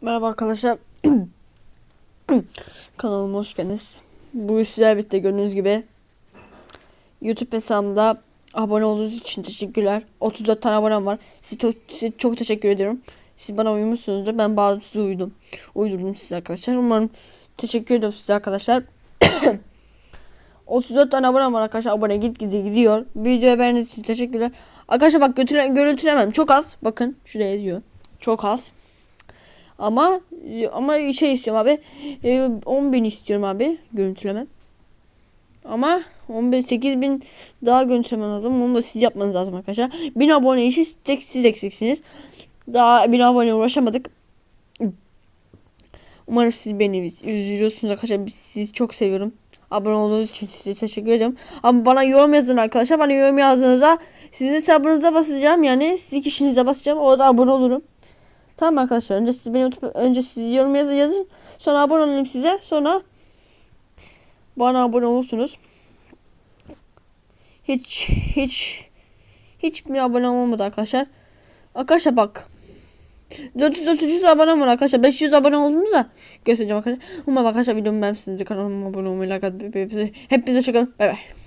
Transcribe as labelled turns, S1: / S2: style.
S1: Merhaba arkadaşlar. Kanalıma hoş geldiniz. Bugün sizlerle birlikte gördüğünüz gibi YouTube hesabımda abone olduğunuz için teşekkürler. 34 tane abonem var. Size çok, size çok teşekkür ediyorum. Siz bana uymuşsunuzdur. Ben bazı size uydum. Uydurdum size arkadaşlar. Umarım teşekkür ediyorum size arkadaşlar. 34 tane abonem var arkadaşlar. Abone git gidi gidiyor. Videoya beğendiğiniz için teşekkürler. Arkadaşlar bak görüntülemem. Çok az. Bakın şuraya yazıyor. Çok az. Ama ama şey istiyorum abi. E, 10 bin istiyorum abi görüntüleme. Ama 15 8 bin daha görüntülemem lazım. Onu da siz yapmanız lazım arkadaşlar. 1000 abone işi tek siz eksiksiniz. Daha 1000 abone uğraşamadık. Umarım siz beni üzülüyorsunuz arkadaşlar. Sizi çok seviyorum. Abone olduğunuz için size teşekkür ederim. Ama bana yorum yazın arkadaşlar. Bana yorum yazdığınızda sizin hesabınıza basacağım. Yani sizin kişinize basacağım. Orada abone olurum. Tamam arkadaşlar. Önce siz beni YouTube, önce siz yorum yazın, yazın. Sonra abone olayım size. Sonra bana abone olursunuz. Hiç hiç hiç bir abone olmadı arkadaşlar. Arkadaşlar bak. 400 abone var arkadaşlar. 500 abone olduğumuzda göstereceğim arkadaşlar. Umarım arkadaşlar videomu beğenmişsinizdir. Kanalıma abone olmayı, like atmayı, hepinize hoşçakalın. Bay bay.